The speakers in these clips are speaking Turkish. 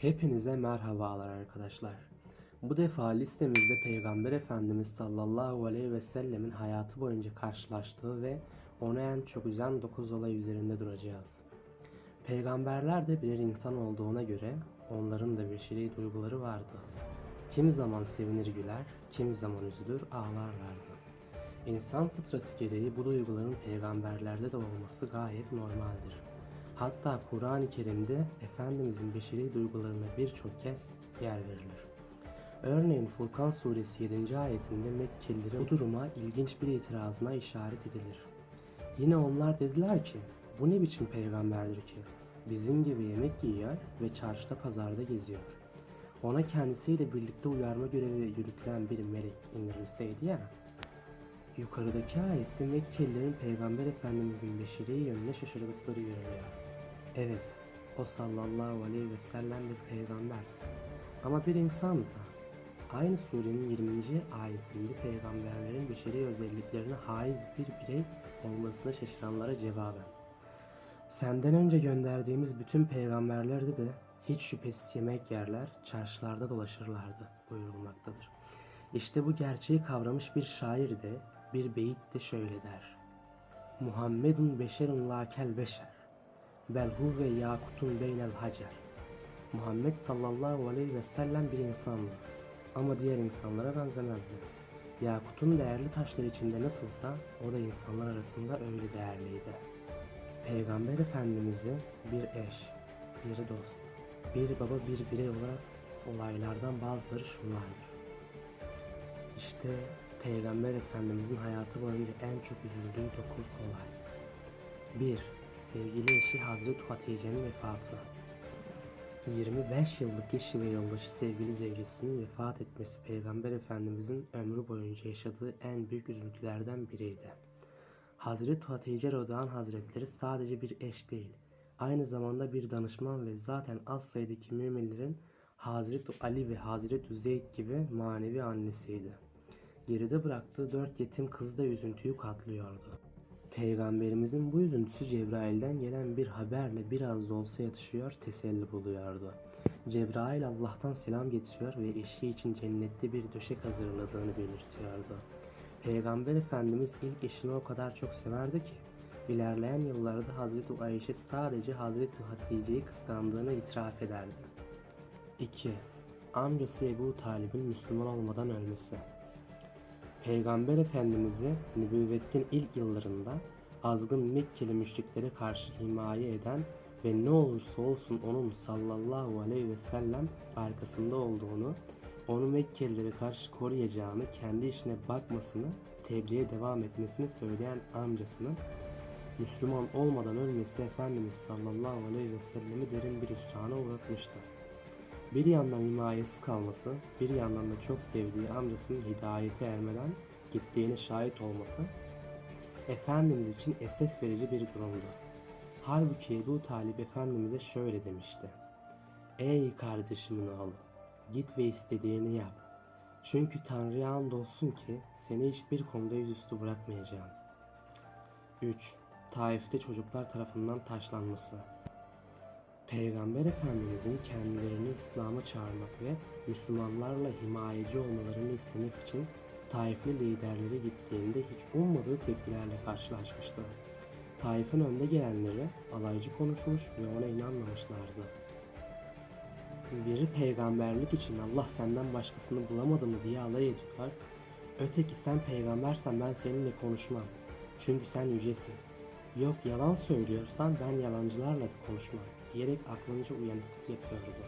Hepinize merhabalar arkadaşlar. Bu defa listemizde Peygamber Efendimiz sallallahu aleyhi ve sellemin hayatı boyunca karşılaştığı ve onu en çok üzen 9 olay üzerinde duracağız. Peygamberler de birer insan olduğuna göre onların da beşeri duyguları vardı. Kim zaman sevinir güler, kim zaman üzülür ağlarlardı. İnsan fıtratı gereği bu duyguların peygamberlerde de olması gayet normaldir. Hatta Kur'an-ı Kerim'de Efendimizin beşeri duygularına birçok kez yer verilir. Örneğin Furkan suresi 7. ayetinde Mekkelilerin bu duruma ilginç bir itirazına işaret edilir. Yine onlar dediler ki, bu ne biçim peygamberdir ki? Bizim gibi yemek yiyor ve çarşıda pazarda geziyor. Ona kendisiyle birlikte uyarma görevi yürütülen bir melek indirilseydi ya, Yukarıdaki ayette Mekkelilerin Peygamber Efendimizin beşeri yönüne şaşırdıkları görülüyor. Evet, o sallallahu aleyhi ve sellem bir peygamber. Ama bir insan da. Aynı surenin 20. ayetinde peygamberlerin beşeri özelliklerine haiz bir birey olmasına şaşıranlara cevaben. Senden önce gönderdiğimiz bütün peygamberlerde de hiç şüphesiz yemek yerler, çarşılarda dolaşırlardı buyurulmaktadır. İşte bu gerçeği kavramış bir şair de bir beyit de şöyle der. Muhammedun beşerun la kel beşer. Bel huve yakutun beynel hacer. Muhammed sallallahu aleyhi ve sellem bir insandı. Ama diğer insanlara benzemezdi. Yakutun değerli taşlar içinde nasılsa o da insanlar arasında öyle değerliydi. Peygamber Efendimiz'i bir eş, bir dost, bir baba, bir birey olarak olaylardan bazıları şunlardır. İşte Peygamber Efendimizin hayatı boyunca en çok üzüldüğü 9 olay. 1. Sevgili eşi Hazreti Hatice'nin vefatı. 25 yıllık eşi ve yoldaşı sevgili zevcesinin vefat etmesi Peygamber Efendimizin ömrü boyunca yaşadığı en büyük üzüntülerden biriydi. Hazreti Hatice Rodan Hazretleri sadece bir eş değil, aynı zamanda bir danışman ve zaten az sayıdaki müminlerin Hazreti Ali ve Hazreti Zeyd gibi manevi annesiydi. Geride bıraktığı dört yetim kız da üzüntüyü katlıyordu. Peygamberimizin bu üzüntüsü Cebrail'den gelen bir haberle biraz da olsa yatışıyor, teselli buluyordu. Cebrail Allah'tan selam getiriyor ve eşi için cennette bir döşek hazırladığını belirtiyordu. Peygamber Efendimiz ilk eşini o kadar çok severdi ki, ilerleyen yıllarda Hazreti Ayşe sadece Hazreti Hatice'yi kıskandığını itiraf ederdi. 2. Amcası Ebu Talib'in Müslüman olmadan ölmesi. Peygamber Efendimiz'i nübüvvetin ilk yıllarında azgın Mekkeli müşriklere karşı himaye eden ve ne olursa olsun onun sallallahu aleyhi ve sellem arkasında olduğunu, onu Mekkelilere karşı koruyacağını, kendi işine bakmasını, tebliğe devam etmesini söyleyen amcasının Müslüman olmadan ölmesi Efendimiz sallallahu aleyhi ve sellemi derin bir hüsrana uğratmıştı. Bir yandan himayesiz kalması, bir yandan da çok sevdiği amcasının hidayete ermeden gittiğine şahit olması Efendimiz için esef verici bir durumdu. Halbuki Ebu Talip Efendimiz'e şöyle demişti. Ey kardeşimin oğlu, git ve istediğini yap. Çünkü Tanrı'ya andolsun ki seni hiçbir konuda yüzüstü bırakmayacağım. 3. Taif'te çocuklar tarafından taşlanması. Peygamber Efendimizin kendilerini İslam'a çağırmak ve Müslümanlarla himayeci olmalarını istemek için Taifli liderleri gittiğinde hiç ummadığı tepkilerle karşılaşmıştı. Taif'in önde gelenleri alaycı konuşmuş ve ona inanmamışlardı. Biri peygamberlik için Allah senden başkasını bulamadı mı diye alay ediyor. Öteki sen peygambersen ben seninle konuşmam. Çünkü sen yücesin. Yok yalan söylüyorsan ben yalancılarla da konuşmam diyerek aklınca uyanıklık yapıyordu.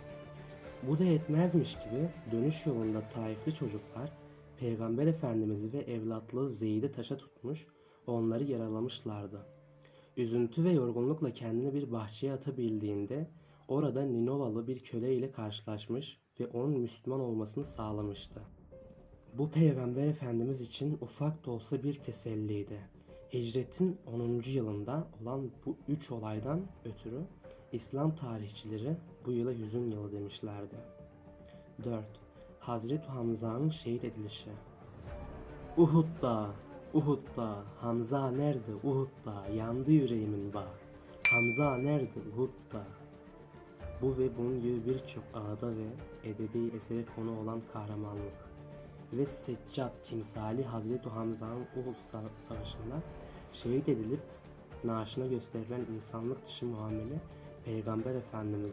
Bu da yetmezmiş gibi dönüş yolunda Taifli çocuklar Peygamber Efendimiz'i ve evlatlığı Zeyd'i taşa tutmuş, onları yaralamışlardı. Üzüntü ve yorgunlukla kendini bir bahçeye atabildiğinde orada Ninovalı bir köle ile karşılaşmış ve onun Müslüman olmasını sağlamıştı. Bu Peygamber Efendimiz için ufak da olsa bir teselliydi. Hicretin 10. yılında olan bu üç olaydan ötürü İslam tarihçileri bu yıla hüzün yılı demişlerdi. 4. Hazreti Hamza'nın şehit edilişi. Uhud'da, Uhud'da, Hamza nerede Uhud'da, yandı yüreğimin bağ. Hamza nerede Uhud'da? Bu ve bunun gibi birçok ağda ve edebi esere konu olan kahramanlık ve Seccad timsali Hazreti Hamza'nın Uhud Sa- Savaşı'nda şehit edilip naaşına gösterilen insanlık dışı muamele Peygamber Efendimiz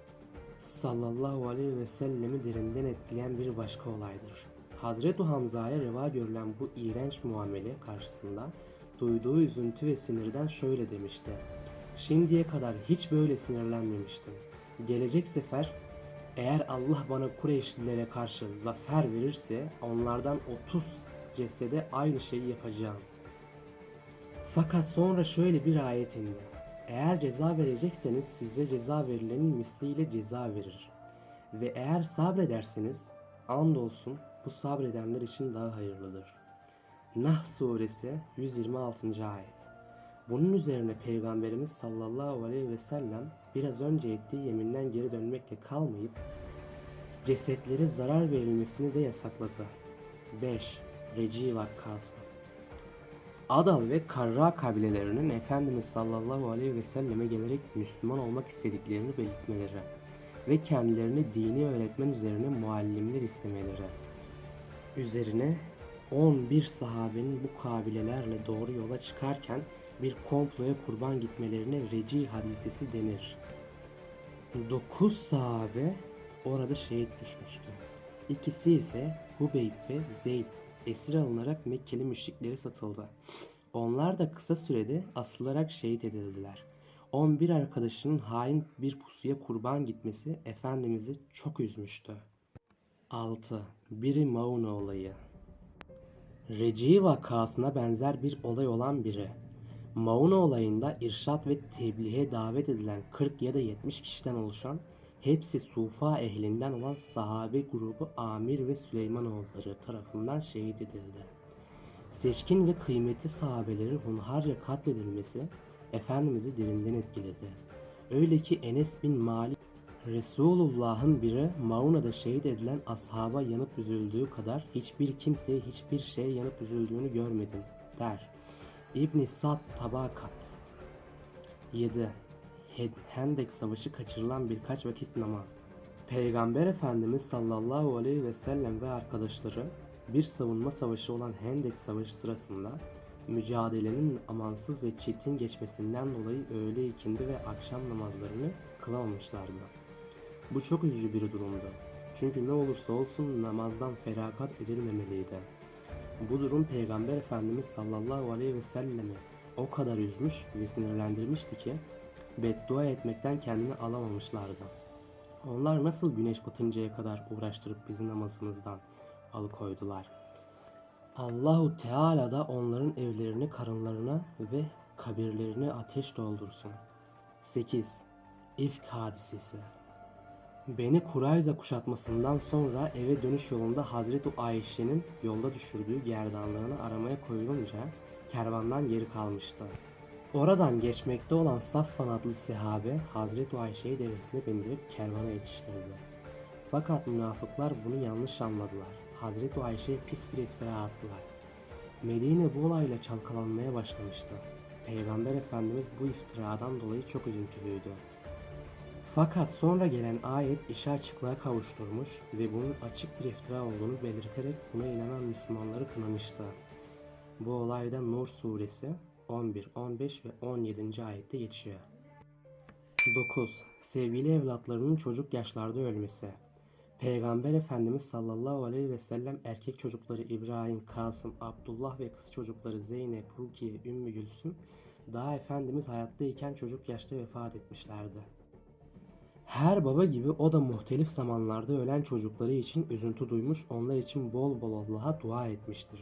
sallallahu aleyhi ve sellemi derinden etkileyen bir başka olaydır. Hazreti Hamza'ya reva görülen bu iğrenç muamele karşısında duyduğu üzüntü ve sinirden şöyle demişti. Şimdiye kadar hiç böyle sinirlenmemiştim. Gelecek sefer eğer Allah bana Kureyşlilere karşı zafer verirse onlardan 30 cesede aynı şeyi yapacağım. Fakat sonra şöyle bir ayet indi. Eğer ceza verecekseniz size ceza verilenin misliyle ceza verir. Ve eğer sabrederseniz andolsun bu sabredenler için daha hayırlıdır. Nahl suresi 126. ayet. Bunun üzerine Peygamberimiz sallallahu aleyhi ve sellem biraz önce ettiği yeminden geri dönmekle kalmayıp cesetlere zarar verilmesini de yasakladı. 5. Reci vakası Adal ve Karra kabilelerinin Efendimiz sallallahu aleyhi ve selleme gelerek Müslüman olmak istediklerini belirtmeleri ve kendilerini dini öğretmen üzerine muallimler istemeleri üzerine 11 sahabenin bu kabilelerle doğru yola çıkarken bir komploya kurban gitmelerine reci hadisesi denir. 9 sahabe orada şehit düşmüştü. İkisi ise Hubeyb ve Zeyd esir alınarak Mekkeli müşriklere satıldı. Onlar da kısa sürede asılarak şehit edildiler. 11 arkadaşının hain bir pusuya kurban gitmesi Efendimiz'i çok üzmüştü. 6. Biri Mauna olayı Reci vakasına benzer bir olay olan biri. Mauna olayında irşat ve tebliğe davet edilen 40 ya da 70 kişiden oluşan hepsi Sufa ehlinden olan sahabe grubu Amir ve Süleymanoğulları tarafından şehit edildi. Seçkin ve kıymetli sahabelerin hunharca katledilmesi Efendimiz'i derinden etkiledi. Öyle ki Enes bin Malik Resulullah'ın biri Mauna'da şehit edilen ashaba yanıp üzüldüğü kadar hiçbir kimseye hiçbir şeye yanıp üzüldüğünü görmedim der. İbn Sad Tabakat 7. Hed- Hendek Savaşı kaçırılan birkaç vakit namaz. Peygamber Efendimiz sallallahu aleyhi ve sellem ve arkadaşları bir savunma savaşı olan Hendek Savaşı sırasında mücadelenin amansız ve çetin geçmesinden dolayı öğle ikindi ve akşam namazlarını kılamamışlardı. Bu çok üzücü bir durumdu. Çünkü ne olursa olsun namazdan feragat edilmemeliydi. Bu durum Peygamber Efendimiz sallallahu aleyhi ve sellemi o kadar üzmüş ve sinirlendirmişti ki beddua etmekten kendini alamamışlardı. Onlar nasıl güneş batıncaya kadar uğraştırıp bizi namazımızdan alıkoydular. Allahu Teala da onların evlerini, karınlarına ve kabirlerini ateş doldursun. 8. İfk hadisesi Beni Kurayza kuşatmasından sonra eve dönüş yolunda Hazreti Ayşe'nin yolda düşürdüğü gerdanlığını aramaya koyulunca kervandan geri kalmıştı. Oradan geçmekte olan Safvan adlı sahabe Hazreti Ayşe'yi devesine bindirip kervana yetiştirdi. Fakat münafıklar bunu yanlış anladılar. Hazreti Ayşe'ye pis bir iftira attılar. Medine bu olayla çalkalanmaya başlamıştı. Peygamber Efendimiz bu iftiradan dolayı çok üzüntülüydü. Fakat sonra gelen ayet işi açıklığa kavuşturmuş ve bunun açık bir iftira olduğunu belirterek buna inanan Müslümanları kınamıştı. Bu olayda Nur suresi 11, 15 ve 17. ayette geçiyor. 9. Sevgili evlatlarının çocuk yaşlarda ölmesi. Peygamber Efendimiz sallallahu aleyhi ve sellem erkek çocukları İbrahim, Kasım, Abdullah ve kız çocukları Zeynep, Rukiye, Ümmü Gülsüm daha Efendimiz hayattayken çocuk yaşta vefat etmişlerdi. Her baba gibi o da muhtelif zamanlarda ölen çocukları için üzüntü duymuş, onlar için bol bol Allah'a dua etmiştir.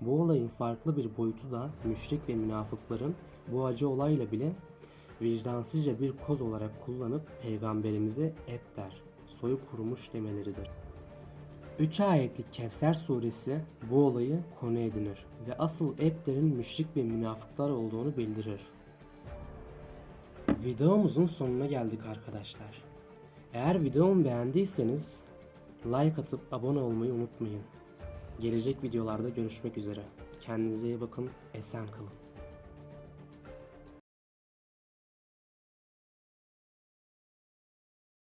Bu olayın farklı bir boyutu da müşrik ve münafıkların bu acı olayla bile vicdansızca bir koz olarak kullanıp peygamberimize Ebter, soyu kurumuş demeleridir. 3 ayetlik Kevser suresi bu olayı konu edinir ve asıl Ebter'in müşrik ve münafıklar olduğunu bildirir. Videomuzun sonuna geldik arkadaşlar. Eğer videomu beğendiyseniz like atıp abone olmayı unutmayın. Gelecek videolarda görüşmek üzere. Kendinize iyi bakın, esen kalın.